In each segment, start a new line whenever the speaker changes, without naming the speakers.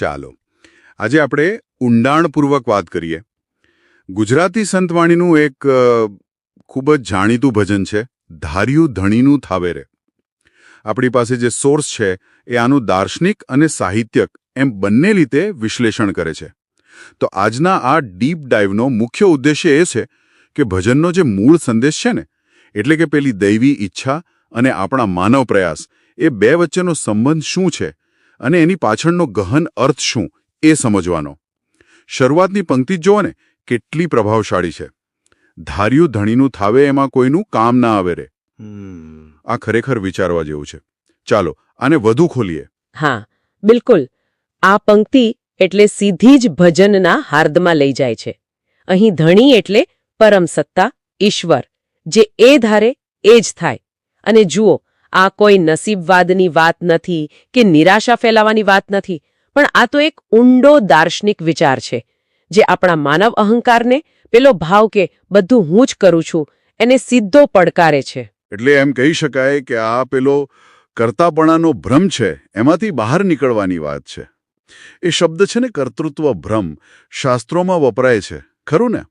ચાલો, આજે આપણે ઊંડાણપૂર્વક વાત કરીએ. ગુજરાતી સંતવાણીનું એક ખૂબ જ જાણીતું ભજન છે, ધાર્યું ધણીનું થાવેરે આપણી પાસે જે સોર્સ છે, એ આનું દાર્શનિક અને સાહિત્યક એમ બંને રીતે વિશ્લેષણ કરે છે. તો આજના આ ડીપ ડાઇવનો મુખ્ય ઉદ્દેશ્ય એ છે કે ભજનનો જે મૂળ સંદેશ છે ને, એટલે કે પેલી દૈવી ઈચ્છા અને આપણા માનવ પ્રયાસ, એ બે વચ્ચેનો સંબંધ શું છે? અને એની પાછળનો ગહન અર્થ શું એ સમજવાનો. શરૂઆતની પંક્તિ જ જોવો ને કેટલી પ્રભાવશાળી છે. ધાર્યું ધણીનું થાવે એમાં કોઈનું કામ ના આવે રે. આ ખરેખર વિચારવા જેવું છે. ચાલો આને વધુ ખોલીએ.
હા બિલકુલ. આ પંક્તિ એટલે સીધી જ ભજનના હાર્દમાં લઈ જાય છે. અહીં ધણી એટલે પરમ સત્તા ઈશ્વર જે એ ધારે એ જ થાય. અને જુઓ આ કોઈ નસીબવાદની વાત નથી કે નિરાશા ફેલાવાની વાત નથી, પણ આ તો એક ઊંડો દાર્શનિક વિચાર છે, જે આપણા માનવ અહંકારને પેલો ભાવ કે બધું હું જ કરું છું, એને સીધો પડકારે છે.
એટલે એમ કહી શકાય કે આ પેલો કર્તાપણાનો ભ્રમ છે, એમાંથી બહાર નીકળવાની વાત છે. એ શબ્દ છે ને કર્તૃત્વ ભ્રમ, શાસ્ત્રોમાં વપરાય છે, ખરું ને?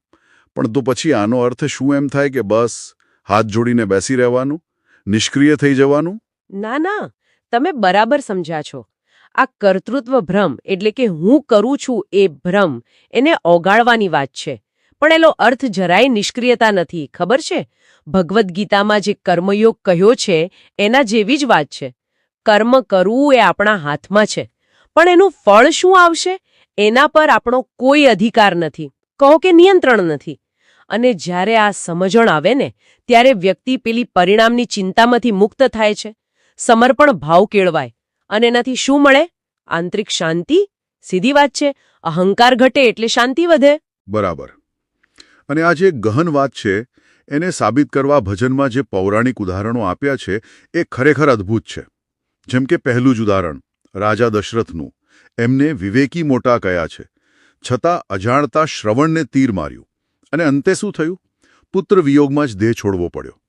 પણ તો પછી આનો અર્થ શું એમ થાય કે બસ હાથ જોડીને બેસી રહેવાનું? નિષ્ક્રિય થઈ જવાનું?
ના ના. તમે બરાબર સમજ્યા છો. આ કર્તૃત્વ ભ્રમ એટલે કે હું કરું છું એ ભ્રમ, એને ઓગાળવાની વાત છે. પણ એનો અર્થ જરાય નિષ્ક્રિયતા નથી, ખબર છે? ભગવદ્ ગીતામાં જે કર્મયોગ કહ્યો છે, એના જેવી જ વાત છે. કર્મ કરવું એ આપણા હાથમાં છે. પણ એનું ફળ શું આવશે? એના પર આપણો કોઈ અધિકાર નથી. કહો કે નિયંત્રણ નથી. અને જ્યારે આ સમજણ આવે ને, ત્યારે વ્યક્તિ પેલી પરિણામની ચિંતામાંથી મુક્ત થાય છે. સમર્પણ ભાવ કેળવાય. અને એનાથી શું મળે? આંતરિક શાંતિ? સીધી વાત છે. અહંકાર ઘટે એટલે શાંતિ વધે.
બરાબર. અને આ જે ગહન વાત છે, એને સાબિત કરવા ભજનમાં જે પૌરાણિક ઉદાહરણો આપ્યા છે, એ ખરેખર અદ્ભુત છે. જેમ કે પહેલું જ ઉદાહરણ, રાજા દશરથનું. એમને વિવેકી મોટા કયા છે. છતાં અજાણતા શ્રવણને તીર માર્યું. અને અંતે શું થયું? પુત્ર વિયોગમાં જ દેહ છોડવો પડ્યો.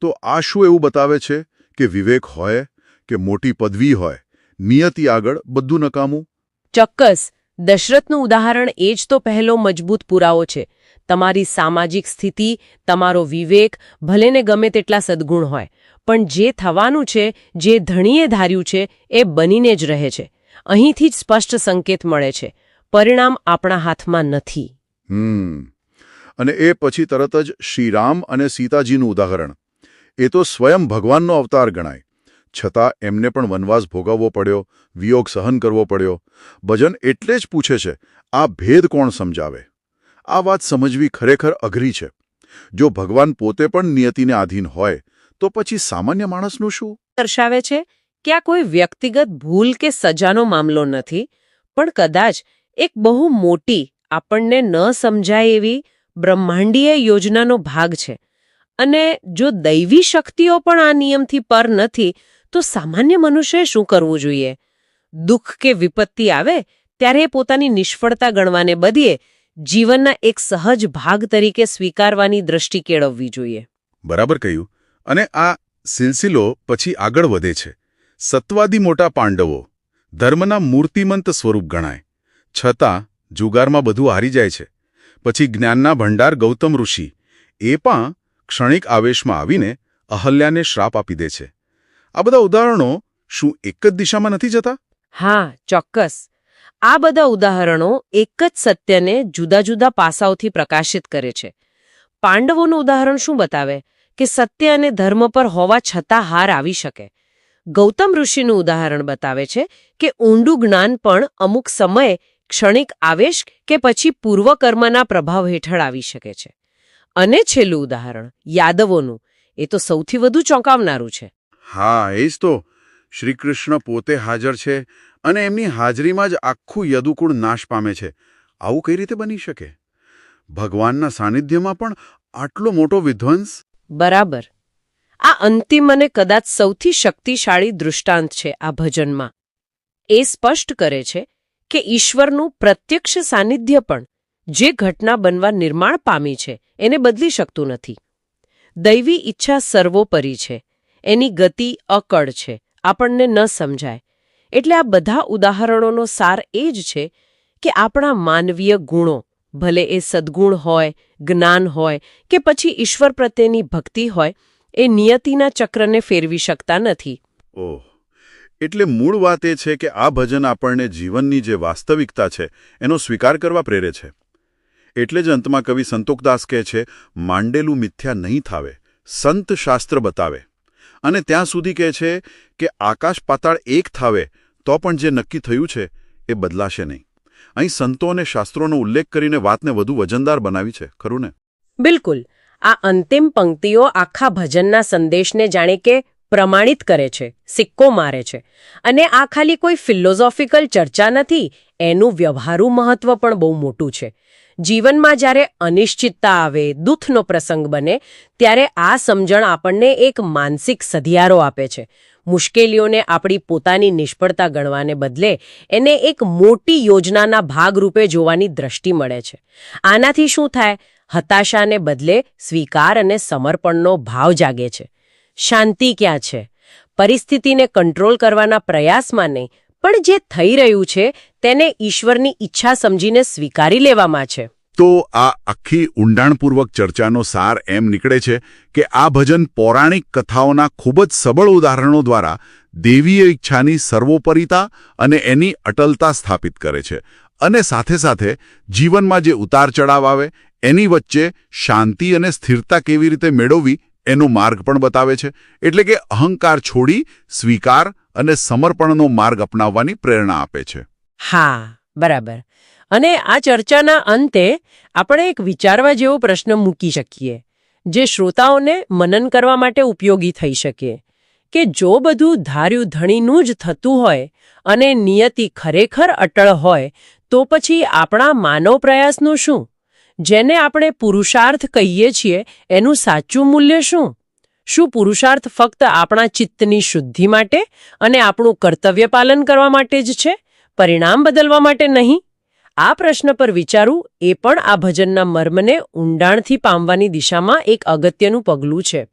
તો આ શું એવું બતાવે છે કે વિવેક હોય કે મોટી પદવી હોય નિયતિ આગળ બધું નકામું?
ચોક્કસ. દશરથનું ઉદાહરણ એ જ તો પહેલો મજબૂત પુરાવો છે. તમારી સામાજિક સ્થિતિ તમારો વિવેક ભલેને ગમે તેટલા સદગુણ હોય પણ જે થવાનું છે જે ધણીએ ધાર્યું છે એ બનીને જ રહે છે. અહીંથી જ સ્પષ્ટ સંકેત મળે છે. પરિણામ આપણા હાથમાં નથી.
હમ. અને એ પછી તરત જ શ્રીરામ અને સીતાજીનું ઉદાહરણ. એ તો સ્વયં ભગવાનનો અવતાર ગણાય. છતાં એમને પણ વનવાસ ભોગવવો પડ્યો, વિયોગ સહન કરવો પડ્યો. ભજન એટલે જ પૂછે છે, આ ભેદ કોણ સમજાવે? આ વાત સમજવી ખરેખર અઘરી છે. જો ભગવાન પોતે પણ નિયતિને આધીન હોય, તો પછી સામાન્ય માણસનું શું?
દર્શાવે છે કે આ કોઈ વ્યક્તિગત ભૂલ કે સજાનો મામલો નથી, પણ કદાચ એક બહુ મોટી આપણને ન સમજાય એવી બ્રહ્માંડીય યોજનાનો ભાગ છે. અને જો દૈવી શક્તિઓ પણ આ નિયમથી પર નથી, તો સામાન્ય મનુષ્યએ શું કરવું જોઈએ? દુઃખ કે વિપત્તિ આવે, ત્યારે એ પોતાની નિષ્ફળતા ગણવાને બદલે જીવનના એક સહજ ભાગ તરીકે સ્વીકારવાની દ્રષ્ટિ કેળવવી જોઈએ.
બરાબર કહ્યું. અને આ સિલસિલો પછી આગળ વધે છે. સત્વાદી મોટા પાંડવો, ધર્મના મૂર્તિમંત સ્વરૂપ ગણાય. છતાં, જુગારમાં બધું હારી જાય છે. પછી જ્ઞાનના ભંડાર ગૌતમ ઋષિ, એ પણ ક્ષણિક આવેશમાં આવીને અહલ્યાને શ્રાપ આપી દે છે. આ બધા ઉદાહરણો શું એક જ દિશામાં નથી જતા?
હા, ચોક્કસ. આ બધા ઉદાહરણો એક જ સત્યને જુદા જુદા પાસાઓથી પ્રકાશિત કરે છે. પાંડવોનું ઉદાહરણ શું બતાવે? કે સત્ય અને ધર્મ પર હોવા છતાં હાર આવી શકે. ગૌતમ ઋષિનું ઉદાહરણ બતાવે છે કે ઊંડું જ્ઞાન પણ અમુક સમયે ક્ષણિક આવેશ કે પછી પૂર્વકર્મના પ્રભાવ હેઠળ આવી શકે છે. અને છેલ્લું ઉદાહરણ યાદવોનું. એ તો સૌથી વધુ ચોંકાવનારું છે.
હા એ જ તો. શ્રીકૃષ્ણ પોતે હાજર છે અને એમની હાજરીમાં જ આખું યદુકુળ નાશ પામે છે. આવું કઈ રીતે બની શકે? ભગવાનના સાનિધ્યમાં પણ આટલો મોટો વિધ્વંસ?
બરાબર. આ અંતિમ અને કદાચ સૌથી શક્તિશાળી દૃષ્ટાંત છે આ ભજનમાં. એ સ્પષ્ટ કરે છે કે ઈશ્વરનું પ્રત્યક્ષ સાનિધ્ય પણ જે ઘટના બનવા નિર્માણ પામી છે, એને બદલી શકતું નથી. દૈવી ઈચ્છા સર્વોપરી છે. એની ગતિ અકળ છે. આપણને ન સમજાય. એટલે આ બધા ઉદાહરણોનો સાર એ જ છે કે આપણા માનવીય ગુણો, ભલે એ સદ્ગુણ હોય, જ્ઞાન હોય કે પછી ઈશ્વર પ્રત્યેની ભક્તિ હોય, એ નિયતિના ચક્રને ફેરવી શકતા નથી.
ઓહ. એટલે મૂળ વાત એ છે કે આ ભજન આપણને જીવનની જે વાસ્તવિકતા છે, એનો સ્વીકાર કરવા પ્રેરે છે. એટલે જ અંતમાં કવિ સંતોકદાસ કહે છે, માંડેલું મિથ્યા નહીં થાવે, સંત શાસ્ત્ર બતાવે. અને ત્યાં સુધી કહે છે કે, આકાશ પાતાળ એક થાવે, તો પણ જે નક્કી થયું છે, એ બદલાશે નહીં. અહીં સંતો અને શાસ્ત્રોનો ઉલ્લેખ કરીને વાતને વધુ વજનદાર બનાવી છે, ખરું ને?
બિલકુલ. આ અંતિમ પંક્તિઓ આખા ભજનના સંદેશને જાણે કે પ્રમાણિત કરે છે, સિક્કો મારે છે. અને આ ખાલી કોઈ ફિલોઝોફિકલ ચર્ચા નથી, એનું વ્યવહારુ મહત્વ પણ બહુ મોટું છે. જીવનમાં જ્યારે અનિશ્ચિતતા આવે, દુઃખનો પ્રસંગ બને, ત્યારે આ સમજણ આપણને એક માનસિક સધિયારો આપે છે. મુશ્કેલીઓને આપણી પોતાની નિષ્ફળતા ગણવાને બદલે એને એક મોટી યોજનાના ભાગરૂપે જોવાની દ્રષ્ટિ મળે છે. આનાથી શું થાય? હતાશાને બદલે સ્વીકાર અને સમર્પણનો ભાવ જાગે છે. શાંતિ ક્યાં છે? પરિસ્થિતિને કંટ્રોલ કરવાના પ્રયાસમાં નહીં, પણ જે થઈ રહ્યું છે તેને ઈશ્વરની ઈચ્છા સમજીને સ્વીકારી લેવામાં છે.
તો આ આખી ઊંડાણપૂર્વક ચર્ચાનો સાર એમ નીકળે છે કે આ ભજન પૌરાણિક કથાઓના ખૂબ જ સબળ ઉદાહરણો દ્વારા દેવીય ઈચ્છાની સર્વોપરિતા અને એની અટલતા સ્થાપિત કરે છે અને સાથે સાથે જીવનમાં જે ઉતાર ચડાવ આવે, એની વચ્ચે શાંતિ અને સ્થિરતા કેવી રીતે મેળવવી એનો માર્ગ પણ બતાવે છે. એટલે કે અહંકાર છોડી, સ્વીકાર અને સમર્પણનો માર્ગ અપનાવવાની પ્રેરણા આપે છે.
હા, બરાબર. અને આ ચર્ચાના અંતે આપણે એક વિચારવા જેવો પ્રશ્ન મૂકી શકીએ, જે શ્રોતાઓને મનન કરવા માટે ઉપયોગી થઈ શકે. કે જો બધું ધાર્યું ધણીનું જ થતું હોય અને નિયતિ ખરેખર અટળ હોય, તો પછી આપણા માનવ પ્રયાસનું શું? જેને આપણે પુરુષાર્થ કહીએ છીએ, એનું સાચું મૂલ્ય શું? શું પુરુષાર્થ ફક્ત આપણા ચિત્તની શુદ્ધિ માટે અને આપણું કર્તવ્ય પાલન કરવા માટે જ છે? પરિણામ બદલવા માટે નહીં? આ પ્રશ્ન પર વિચારવું એ પણ આ ભજનના મર્મને ઊંડાણથી પામવાની દિશામાં એક અગત્યનું પગલું છે.